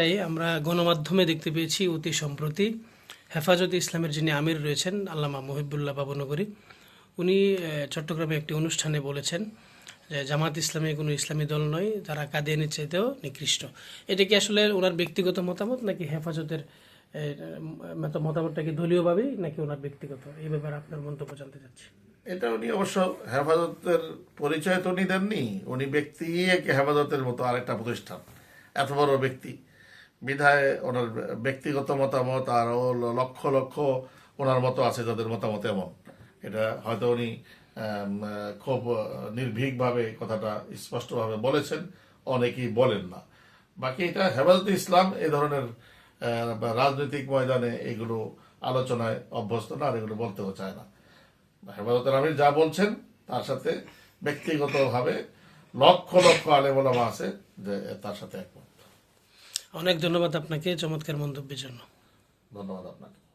তাই আমরা গণমাধ্যমে দেখতে পেয়েছি অতি সম্প্রতি হেফাজতে ইসলামের যিনি আমির রয়েছেন, আল্লামা মহিবুল্লাহ বাবনগরী, উনি চট্টগ্রামে একটি অনুষ্ঠানে বলেছেন যে জামাত ইসলামী কোনো ইসলামী দল নয়, তারা কাদিয়ানির চাইতেও নিকৃষ্ট। এটা কি আসলে ওনার ব্যক্তিগত মতামত নাকি হেফাজতের মতামতটা কি দলীয়ভাবেই নাকি ওনার ব্যক্তিগত? এই ব্যাপারে আপনার মন্তব্য জানতে চাচ্ছি। এটা উনি অবশ্য হেফাজতের পরিচয় তো উনি দেননি, উনি ব্যক্তি হেফাজতের মতো আরেকটা প্রতিষ্ঠান, এত বড় ব্যক্তি। বিধায় ওনার ব্যক্তিগত মতামত আর ও লক্ষ লক্ষ ওনার মতো আছে যাদের মতামত এমন। এটা হয়তো উনি খুব নির্ভীকভাবে কথাটা স্পষ্টভাবে বলেছেন, অনেকেই বলেন না। বাকি এটা হেফাজতে ইসলাম, এ ধরনের রাজনৈতিক ময়দানে এগুলো আলোচনায় অভ্যস্ত না, আর এগুলো বলতেও চায় না। হেফাজতের আমির যা বলছেন, তার সাথে ব্যক্তিগতভাবে লক্ষ লক্ষ আলেমোলামা আছে, যে তার সাথে একমত। অনেক ধন্যবাদ আপনাকে চমৎকার মন্তব্যের জন্য। ধন্যবাদ আপনাকে।